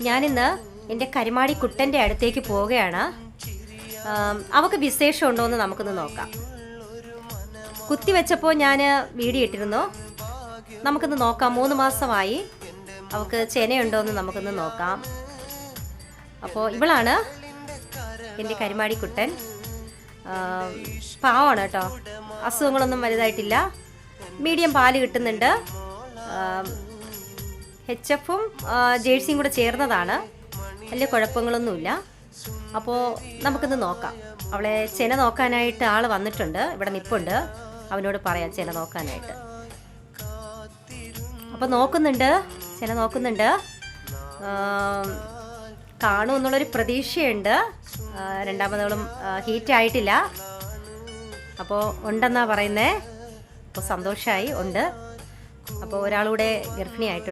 ഞാനിന്ന് എന്റെ കരിമാടി കുട്ടന്റെ അടുത്തേക്ക് പോവുകയാണ്. അവക്ക് വിശേഷം ഉണ്ടോ എന്ന് നമുക്കൊന്ന് നോക്കാം. കുത്തി വെച്ചപ്പോൾ ഞാൻ വീഡിയോ ഇട്ടിരുന്നു. നമുക്കൊന്ന് നോക്കാം മൂന്ന് മാസമായി അവക്ക് ചെനയുണ്ടോ എന്ന് നമുക്കൊന്ന് നോക്കാം. അപ്പോൾ ഇവളാണ് എന്റെ കരിമാടി കുട്ടൻ. പാവമാണ് കേട്ടോ. അസുഖങ്ങളൊന്നും വലുതായിട്ടില്ല. മീഡിയം പാൽ കിട്ടുന്നുണ്ട്. എച്ച് എഫും ജേഴ്സിയും കൂടെ ചേർന്നതാണ്. വലിയ കുഴപ്പങ്ങളൊന്നുമില്ല. അപ്പോൾ നമുക്കിന്ന് നോക്കാം. അവളെ ചെന നോക്കാനായിട്ട് ആൾ വന്നിട്ടുണ്ട്. ഇവിടെ നിപ്പുണ്ട്. അവനോട് പറയാം ചെന നോക്കാനായിട്ട്. അപ്പോൾ നോക്കുന്നുണ്ട്. ചെന നോക്കുന്നുണ്ട്. കാണുമെന്നുള്ളൊരു പ്രതീക്ഷയുണ്ട്. രണ്ടാമതോളം ഹീറ്റ് ആയിട്ടില്ല. അപ്പോൾ ഉണ്ടെന്നാണ് പറയുന്നത് അപ്പോൾ സന്തോഷമായി ഉണ്ട്. അപ്പോൾ ഒരാളൂടെ ഗർഭിണിയായിട്ട്